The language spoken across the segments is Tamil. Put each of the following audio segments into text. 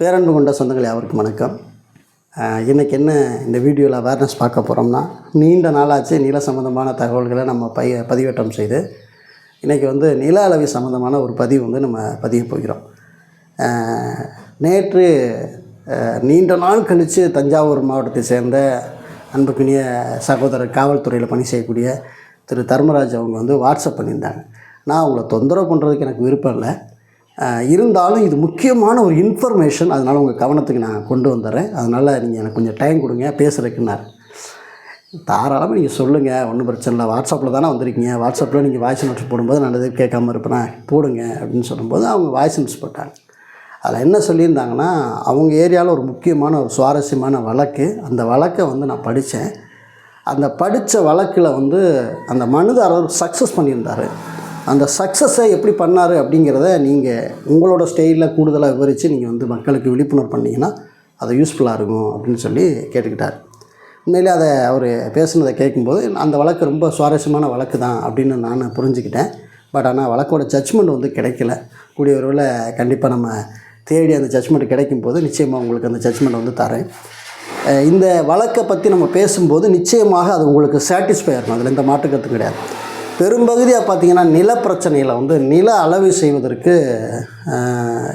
பேரன்பு கொண்ட சொந்தங்கள் யாவருக்கும் வணக்கம். இன்றைக்கி இன்னைக்கு என்ன இந்த வீடியோவில் அவேர்னஸ் பார்க்க போகிறோம்னா நீண்ட நாளாச்சு நில சம்மந்தமான தகவல்களை நம்ம பய பதிவேற்றம் செய்து இன்றைக்கி வந்து நில அளவி சம்மந்தமான ஒரு பதிவு வந்து நம்ம பதிய போகிறோம். நேற்று நீண்ட நாள் கழித்து தஞ்சாவூர் மாவட்டத்தை சேர்ந்த அன்புக்குரிய சகோதரர் காவல்துறையில் பணி செய்யக்கூடிய திரு தர்மராஜ் அவங்க வந்து வாட்ஸ்அப் பண்ணியிருந்தாங்க. நான் அவங்கள தொந்தரவு பண்ணுறதுக்கு எனக்கு விருப்பம் இல்லை. இருந்தாலும் இது முக்கியமான ஒரு இன்ஃபர்மேஷன் அதனால் உங்கள் கவனத்துக்கு நான் கொண்டு வந்துடுறேன். அதனால் நீங்கள் எனக்கு கொஞ்சம் டைம் கொடுங்க பேசுகிறதுக்குன்னாரு தாராளமாக நீங்கள் சொல்லுங்கள் ஒன்றும் பிரச்சனை இல்லை. வாட்ஸ்அப்பில் தானே வந்திருக்கீங்க. வாட்ஸ்அப்பில் நீங்கள் வாய்ஸ் நோட்ஸ் போடும்போது நான் எதுவும் கேட்காம இருப்பேனா போடுங்க அப்படின்னு சொல்லும்போது அவங்க வாய்ஸ் நோட்ஸ் போட்டாங்க. அதில் என்ன சொல்லியிருந்தாங்கன்னா அவங்க ஏரியாவில் ஒரு முக்கியமான ஒரு சுவாரஸ்யமான வழக்கு. அந்த வழக்கை வந்து நான் படித்தேன். அந்த படித்த வழக்கில் வந்து அந்த மனுதாரர் சக்ஸஸ் பண்ணியிருந்தார். அந்த சக்ஸஸை எப்படி பண்ணார் அப்படிங்கிறத நீங்கள் உங்களோட ஸ்டைலில் கூடுதலாக விவரித்து நீங்கள் வந்து மக்களுக்கு விழிப்புணர்வு பண்ணிங்கன்னா அது யூஸ்ஃபுல்லாக இருக்கும் அப்படின்னு சொல்லி கேட்டுக்கிட்டார். உண்மையிலே அதை அவர் பேசுனதை கேட்கும்போது அந்த வழக்கு ரொம்ப சுவாரஸ்யமான வழக்கு தான் அப்படின்னு நான் புரிஞ்சுக்கிட்டேன். பட் ஆனால் வழக்கோட ஜட்ஜ்மெண்ட் வந்து கிடைக்கல. கூடிய விரைவில் கண்டிப்பாக நம்ம தேடி அந்த ஜட்ஜ்மெண்ட் கிடைக்கும் போது நிச்சயமாக உங்களுக்கு அந்த ஜட்ஜ்மெண்ட் வந்து தரேன். இந்த வழக்கை பற்றி நம்ம பேசும்போது நிச்சயமாக அது உங்களுக்கு சாட்டிஸ்ஃபை ஆகும். அதில் எந்த மாற்றுக்கருத்தும் கிடையாது. பெரும்பகுதியாக பார்த்தீங்கன்னா நில பிரச்சனையில் வந்து நில அளவு செய்வதற்கு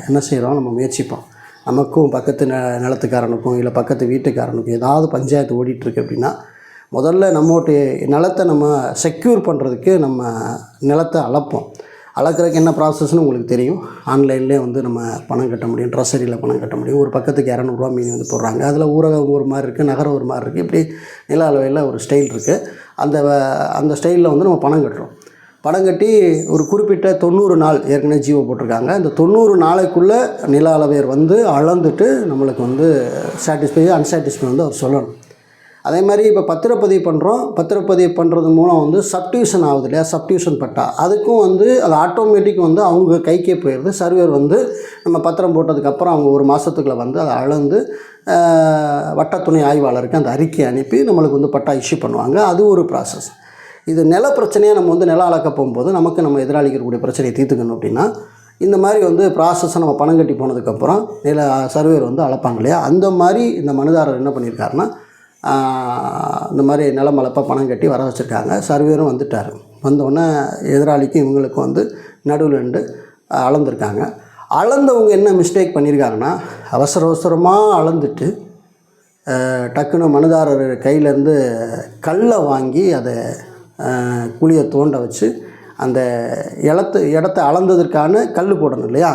என்ன செய்கிறோம் நம்ம முயற்சிப்போம். நமக்கும் பக்கத்து ந நிலத்துக்காரனுக்கும் இல்லை பக்கத்து வீட்டுக்காரனுக்கும் ஏதாவது பஞ்சாயத்து ஓடிட்டுருக்கு அப்படின்னா முதல்ல நம்மோட்டு நிலத்தை நம்ம செக்யூர் பண்ணுறதுக்கு நம்ம நிலத்தை அளப்போம். அளக்கிறதுக்கு என்ன ப்ராசஸ்னு உங்களுக்கு தெரியும். ஆன்லைன்லேயே வந்து நம்ம பணம் கட்ட முடியும் ட்ரெஸரியில் பணம் கட்ட முடியும். ஒரு பக்கத்துக்கு இரநூறுவா மீன் வந்து போடுறாங்க. அதில் ஊரகம் ஒரு மாதிரி இருக்குது நகரம் ஒரு மாதிரி இருக்குது இப்படி நில அளவையில் ஒரு ஸ்டைல் இருக்குது அந்த அந்த ஸ்டைலில் வந்து நம்ம பணம் கட்டுறோம். பணம் கட்டி ஒரு குறிப்பிட்ட தொண்ணூறு நாள் ஏற்கனவே ஜீவோ போட்டிருக்காங்க. இந்த தொண்ணூறு நாளைக்குள்ளே நில அளவையர் வந்து அளந்துட்டு நம்மளுக்கு வந்து சாட்டிஸ்ஃபை அன்சாட்டிஸ்ஃபை வந்து அவர் சொல்லணும். அதே மாதிரி இப்போ பத்திரப்பதிவு பண்ணுறோம் பத்திரப்பதிவு பண்ணுறது மூலம் வந்து சப்டிவிஷன் ஆகுது இல்லையா? சப்டிவிஷன் பட்டா. அதுக்கும் வந்து அது ஆட்டோமேட்டிக் வந்து அவங்க கைக்கே போயிடுது. சர்வேர் வந்து நம்ம பத்திரம் போட்டதுக்கப்புறம் அவங்க ஒரு மாதத்துக்குள்ள வந்து அதை அளந்து வட்டத்துணை ஆய்வாளருக்கு அந்த அறிக்கை அனுப்பி நம்மளுக்கு வந்து பட்டா இஷ்யூ பண்ணுவாங்க. அது ஒரு ப்ராசஸ் இது நில பிரச்சனையை நம்ம வந்து நிலம் அளக்க போகும்போது நமக்கு நம்ம எதிராளிக்கு இருக்கக்கூடிய பிரச்சனையை தீர்த்துக்கணும் அப்படின்னா இந்த மாதிரி வந்து ப்ராசஸை நம்ம பணம் கட்டி போனதுக்கப்புறம் நில சர்வேர் வந்து அளப்பாங்க இல்லையா? அந்த மாதிரி இந்த மனுதாரர் என்ன பண்ணியிருக்காருன்னா இந்த மாதிரி நிலம் பணம் கட்டி வர வச்சுருக்காங்க. சர்வேரும் வந்துட்டார். வந்தோடனே எதிராளிக்கும் இவங்களுக்கும் வந்து நடுவில் நின்று அளந்துருக்காங்க. அளந்தவங்க என்ன மிஸ்டேக் பண்ணியிருக்காங்கன்னா அவசர அவசரமாக அளந்துட்டு டக்குன்னு மனுதாரர் கையிலேருந்து கல்லை வாங்கி அதை குழியை தோண்ட வச்சு அந்த இடத்து இடத்த அளந்ததற்கான கல் போடணும் இல்லையா?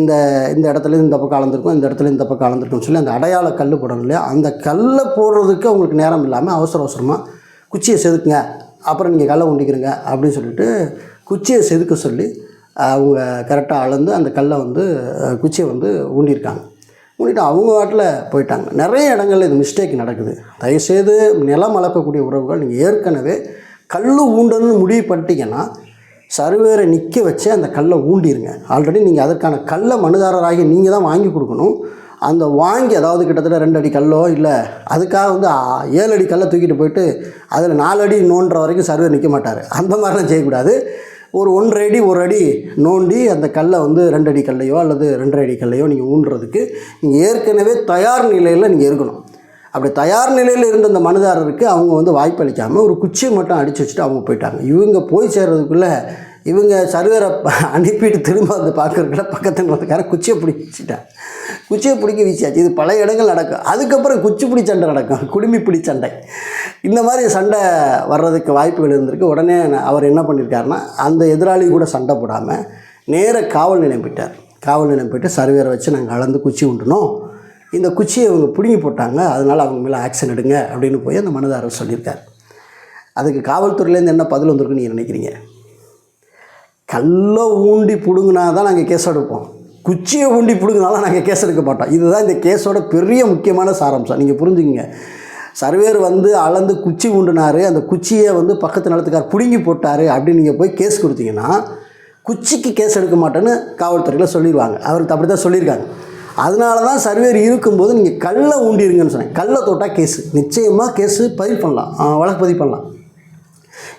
இந்த இந்த இடத்துல இந்த பக்கம் கலந்துருக்கும் இந்த இடத்துல இந்த பக்கம் அளந்திருக்கும்னு சொல்லி அந்த அடையாள கல் போடணும் இல்லையா? அந்த கல்லை போடுறதுக்கு அவங்களுக்கு நேரம் இல்லாமல் அவசர அவசரமாக குச்சியை செதுக்குங்க. அப்புறம் நீங்கள் கல்லை உண்டிக்கிறங்க அப்படின்னு சொல்லிட்டு குச்சியை செதுக்க சொல்லி அவங்க கரெக்டாக அளந்து அந்த கல்லை வந்து குச்சியை வந்து ஊண்டியிருக்காங்க ஊண்டிட்டு அவங்க வாட்டில் போயிட்டாங்க. நிறைய இடங்கள்ல இது மிஸ்டேக் நடக்குது. தயவுசெய்து நிலம் அளக்கக்கூடிய உறவுகள் நீங்கள் ஏற்கனவே கல் ஊண்டணும்னு முடிவு பண்ணிட்டீங்கன்னா சர்வேரை நிற்க வச்சு அந்த கல்லை ஊண்டிருங்க. ஆல்ரெடி நீங்கள் அதற்கான கல்லை மனுதாரராகி நீங்கள் தான் வாங்கி கொடுக்கணும். அந்த வாங்கி அதாவது கிட்டத்தட்ட ரெண்டு அடி கல்லோ இல்லை அதுக்காக வந்து ஏழு அடி கல்லை தூக்கிட்டு போயிட்டு அதில் நாலு அடி நோண்டுற வரைக்கும் சர்வே நிற்க மாட்டார். அந்த மாதிரிலாம் செய்யக்கூடாது. ஒரு ஒன்றரை அடி ஒரு அடி நோண்டி அந்த கல்லை வந்து ரெண்டு அடி கல்லையோ அல்லது ரெண்டரை அடி கல்லையோ நீங்கள் ஊண்டுறதுக்கு நீங்கள் ஏற்கனவே தயார் நிலையில் நீங்கள் இருக்கணும். அப்படி தயார் நிலையில் இருந்த அந்த மனுதாரருக்கு அவங்க வந்து வாய்ப்பளிக்காமல் ஒரு குச்சியை மட்டும் அடித்து வச்சுட்டு அவங்க போயிட்டாங்க. இவங்க போய் சேர்றதுக்குள்ளே இவங்க சர்வேரை அனுப்பிட்டு திரும்ப வந்து பார்க்கறதுக்குள்ள பக்கத்தில் வரதுக்கார குச்சியை பிடிச்சிட்டேன். குச்சியை பிடிக்க வீசியாச்சு. இது பல இடங்கள் நடக்கும். அதுக்கப்புறம் குச்சிப்பிடி சண்டை நடக்கும். குடுமிப்பிடி சண்டை. இந்த மாதிரி சண்டை வர்றதுக்கு வாய்ப்புகள் இருந்திருக்கு. உடனே அவர் என்ன பண்ணியிருக்காருன்னா அந்த எதிராளி கூட சண்டை போடாமல் நேர காவல் நிலையம் போயிட்டார். காவல் நிலையம் போயிட்டு சர்வேரை வச்சு நாங்கள் அளந்து குச்சி உண்டுனோம் இந்த குச்சியை அவங்க பிடுங்கி போட்டாங்க அதனால் அவங்க மேலே ஆக்ஷன் எடுங்க அப்படின்னு போய் அந்த மனுதாரர் சொல்லியிருக்கார். அதுக்கு காவல்துறையிலேருந்து என்ன பதில் வந்திருக்குன்னு நீங்கள் நினைக்கிறீங்க? கல்லை ஊண்டி பிடுங்கினா தான் நாங்கள் கேஸ் எடுப்போம். குச்சியை ஊண்டி பிடுங்கினாலும் நாங்கள் கேஸ் எடுக்க மாட்டோம். இதுதான் இந்த கேஸோட பெரிய முக்கியமான சாராம்சம். நீங்கள் புரிஞ்சுக்கங்க. சர்வேர் வந்து அளந்து குச்சி ஊண்டினார். அந்த குச்சியை வந்து பக்கத்து நிலத்துக்கார் பிடுங்கி போட்டார் அப்படின்னு நீங்கள் போய் கேஸ் கொடுத்தீங்கன்னா குச்சிக்கு கேஸ் எடுக்க மாட்டேன்னு காவல்துறையில் சொல்லிடுவாங்க. அவருக்கு அப்படி தான் சொல்லியிருக்காங்க. அதனால தான் சர்வேர் இருக்கும்போது நீங்கள் கல்லை ஊண்டிருங்கன்னு சொன்னேன். கல்லை தொட்டால் கேஸு. நிச்சயமாக கேஸு பதிவு பண்ணலாம். ஆ, வழக்கு பதிவு பண்ணலாம்.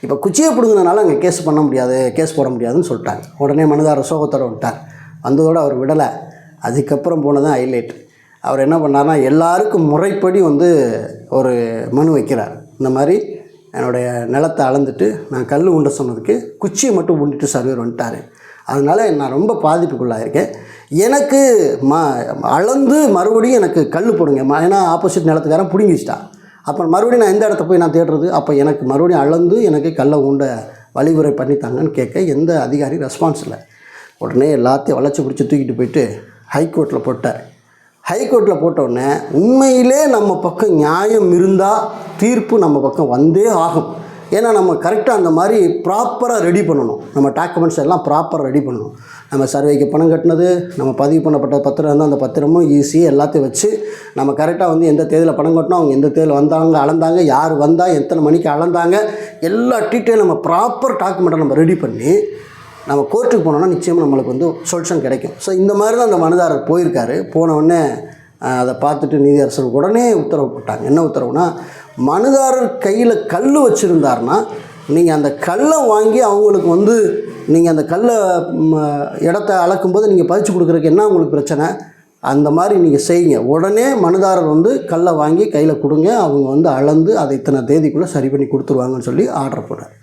இப்போ குச்சியை பிடுங்கினால அங்கே கேஸ் பண்ண முடியாது கேஸ் போட முடியாதுன்னு சொல்லிட்டாங்க. உடனே மனுதாரர் சோகத்தோட விட்டார் வந்ததோடு அவர் விடலை. அதுக்கப்புறம் போனதான் ஹைலைட் அவர் என்ன பண்ணார்னா எல்லாருக்கும் முறைப்படி வந்து ஒரு மனு வைக்கிறார். இந்த மாதிரி என்னுடைய நிலத்தை அளந்துட்டு நான் கல் உண்ட சொன்னதுக்கு குச்சியை மட்டும் உண்டிட்டு சர்வேர் வந்துட்டார். அதனால் நான் ரொம்ப பாதிப்புக்குள்ளாக இருக்கேன் எனக்கு ம அளந்து மறுபடியும் எனக்கு கல் போடுங்க. ஏன்னா ஆப்போசிட் நிலத்துக்காரன் பிடுங்கி வச்சிட்டான் அப்புறம் மறுபடியும் நான் எந்த இடத்த போய் நான் தேடுறது? அப்போ எனக்கு மறுபடியும் அளந்து எனக்கு கல்லை உண்ட வழிமுறை பண்ணித்தாங்கன்னு கேட்க எந்த அதிகாரி ரெஸ்பான்ஸ் இல்லை. உடனே எல்லாத்தையும் வளைச்சி பிடிச்சி தூக்கிட்டு போயிட்டு ஹைகோர்ட்டில் போட்டார் ஹைகோர்ட்டில் போட்டவுடனே உண்மையிலே நம்ம பக்கம் நியாயம் இருந்தால் தீர்ப்பு நம்ம பக்கம் வந்தே ஆகும். ஏன்னா நம்ம கரெக்டாக அந்த மாதிரி ப்ராப்பராக ரெடி பண்ணணும். நம்ம டாக்குமெண்ட்ஸ் எல்லாம் ப்ராப்பராக ரெடி பண்ணணும். நம்ம சர்வேக்கு பணம் கட்டினது நம்ம பதிவு பண்ணப்பட்ட பத்திரம் இருந்தால் அந்த பத்திரமும் ஈஸி எல்லாத்தையும் வச்சு நம்ம கரெக்டாக வந்து எந்த தேதியில் பணம் கட்டினோம் அவங்க எந்த தேதியில் வந்தாங்க அளந்தாங்க யார் வந்தால் எத்தனை மணிக்கு அளந்தாங்க எல்லா டீட்டெயில் நம்ம ப்ராப்பர் டாக்குமெண்ட்டை நம்ம ரெடி பண்ணி நம்ம கோர்ட்டுக்கு போனோம்னா நிச்சயமாக நம்மளுக்கு வந்து சொல்யூஷன் கிடைக்கும். ஸோ இந்த மாதிரி தான் அந்த மனுதாரர் போயிருக்காரு. போனவுடனே அதை பார்த்துட்டு நீதியரசர் உடனே உத்தரவு போட்டாங்க. என்ன உத்தரவுனா மனுதாரர் கையில் கல் வச்சுருந்தாருன்னா நீங்கள் அந்த கல்லை வாங்கி அவங்களுக்கு வந்து நீங்கள் அந்த கல்லை ம, இடத்த அளக்கும்போது நீங்கள் பதிச்சு கொடுக்குறதுக்கு என்ன உங்களுக்கு பிரச்சனை? அந்த மாதிரி நீங்கள் செய்யுங்க. உடனே மனுதாரர் வந்து கல்லை வாங்கி கையில் கொடுங்க. அவங்க வந்து அளந்து அதை இத்தனை தேதிக்குள்ளே சரி பண்ணி கொடுத்துருவாங்கன்னு சொல்லி ஆர்டர் போட்டார்.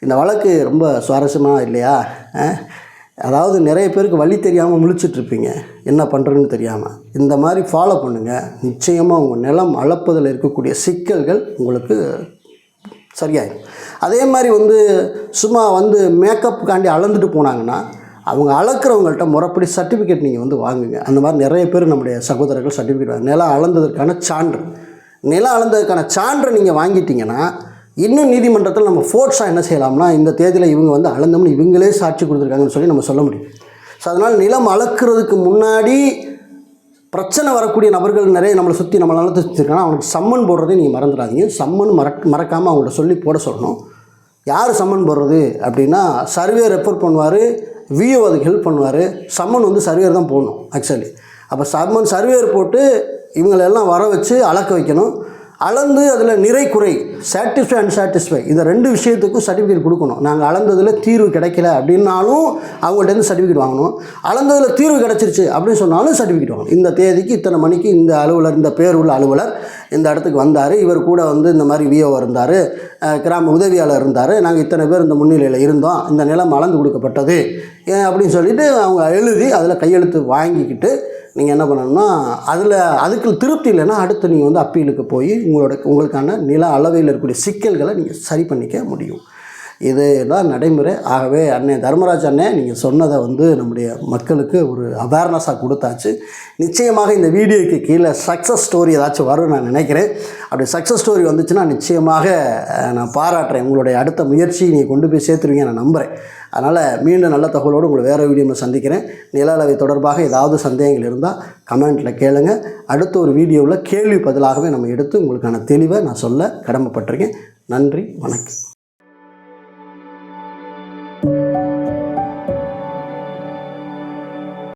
இந்த வழக்கு ரொம்ப சுவாரஸ்யமாக இல்லையா? ஆ அதாவது நிறைய பேருக்கு வழி தெரியாமல் முழிச்சிட்ருப்பீங்க என்ன பண்ணுறதுன்னு தெரியாமல் இந்த மாதிரி ஃபாலோ பண்ணுங்கள் நிச்சயமாக உங்கள் நிலம் அளப்பதில் இருக்கக்கூடிய சிக்கல்கள் உங்களுக்கு சரியாயிடும். அதே மாதிரி வந்து சும்மா வந்து மேக்கப்புக்காண்டி அளந்துட்டு போனாங்கன்னா அவங்க அளக்கிறவங்கள்ட்ட முறைப்படி சர்டிஃபிகேட் நீங்கள் வந்து வாங்குங்க. அந்த மாதிரி நிறைய பேர் நம்முடைய சகோதரர்கள் சர்டிஃபிகேட் வாங்க. நிலம் அளந்ததற்கான சான்று. நிலம் அளந்ததுக்கான சான்றை நீங்கள் வாங்கிட்டீங்கன்னா இன்னும் நீதிமன்றத்தில் நம்ம ஃபோர்ஸாக என்ன செய்யலாம்னா இந்த தேதியில் இவங்க வந்து அளந்தோம்னு இவங்களே சாட்சி கொடுத்துருக்காங்கன்னு சொல்லி நம்ம சொல்ல முடியும். ஸோ அதனால் நிலம் அளக்கிறதுக்கு முன்னாடி பிரச்சனை வரக்கூடிய நபர்கள் நிறைய நம்மளை சுற்றி நம்மளை நிலத்தை அவனுக்கு சம்மன் போடுறதே நீங்கள் மறந்துடாதீங்க. சம்மன் மறக் மறக்காமல் அவங்கள்ட்ட சொல்லி போட சொல்லணும். யார் சம்மன் போடுறது அப்படின்னா சர்வே ரெஃபர் பண்ணுவார் விஓ அதுக்கு ஹெல்ப் பண்ணுவார். சம்மன் வந்து சர்வேர் தான் போடணும் ஆக்சுவலி அப்போ சம்மன் சர்வேர் போட்டு இவங்களெல்லாம் வர வச்சு அளக்க வைக்கணும். அளந்து அதில் நிறை குறை சாட்டிஸ்ஃபை அண்ட் சாட்டிஸ்ஃபை இந்த ரெண்டு விஷயத்துக்கும் சர்டிஃபிகேட் கொடுக்கணும். நாங்கள் அளந்ததில் தீர்வு கிடைக்கல அப்படின்னாலும் அவங்கள்ட்டேருந்து சர்டிஃபிகேட் வாங்கணும். அளந்ததில் தீர்வு கிடச்சிருச்சு அப்படின்னு சொன்னாலும் சர்டிஃபிகேட் வாங்கணும். இந்த தேதிக்கு இத்தனை மணிக்கு இந்த அலுவலர் இந்த பேர் உள்ள அலுவலர் இந்த இடத்துக்கு வந்தார். இவர் கூட வந்து இந்த மாதிரி விஓ இருந்தார் கிராம உதவியாளர் இருந்தார். நாங்கள் இத்தனை பேர் இந்த முன்னிலையில் இருந்தோம். இந்த நிலம் அளந்து கொடுக்கப்பட்டது. ஏன் அப்படின்னு சொல்லிட்டு அவங்க எழுதி அதில் கையெழுத்து வாங்கிக்கிட்டு நீங்கள் என்ன பண்ணணும்னா அதில் அதுக்கு திருப்தி இல்லைன்னா அடுத்து நீங்கள் வந்து அப்பீலுக்கு போய் உங்களோட உங்களுக்கான நில அளவையில் இருக்கக்கூடிய சிக்கல்களை நீங்கள் சரி பண்ணிக்க முடியும். இது தான் நடைமுறை. ஆகவே அண்ணே தர்மராஜ் அண்ணே நீங்கள் சொன்னதை வந்து நம்முடைய மக்களுக்கு ஒரு அவேர்னஸாக கொடுத்தாச்சு. நிச்சயமாக இந்த வீடியோக்கு கீழே சக்ஸஸ் ஸ்டோரி ஏதாச்சும் வரும்னு நான் நினைக்கிறேன். அப்படி சக்ஸஸ் ஸ்டோரி வந்துச்சுன்னா நிச்சயமாக நான் பாராட்டுறேன். உங்களுடைய அடுத்த முயற்சி நீங்கள் கொண்டு போய் சேர்த்துருவீங்க நான் நம்புகிறேன் அதனால் மீண்டும் நல்ல தகவலோடு உங்களை வேறு வீடியோவில் சந்திக்கிறேன். நில அளவை தொடர்பாக ஏதாவது சந்தேகங்கள் இருந்தால் கமெண்ட்டில் கேளுங்க. அடுத்த ஒரு வீடியோவில் கேள்வி பதிலாகவே நம்ம எடுத்து உங்களுக்கான தெளிவை நான் சொல்ல கடமைப்பட்டிருக்கேன். நன்றி வணக்கம்.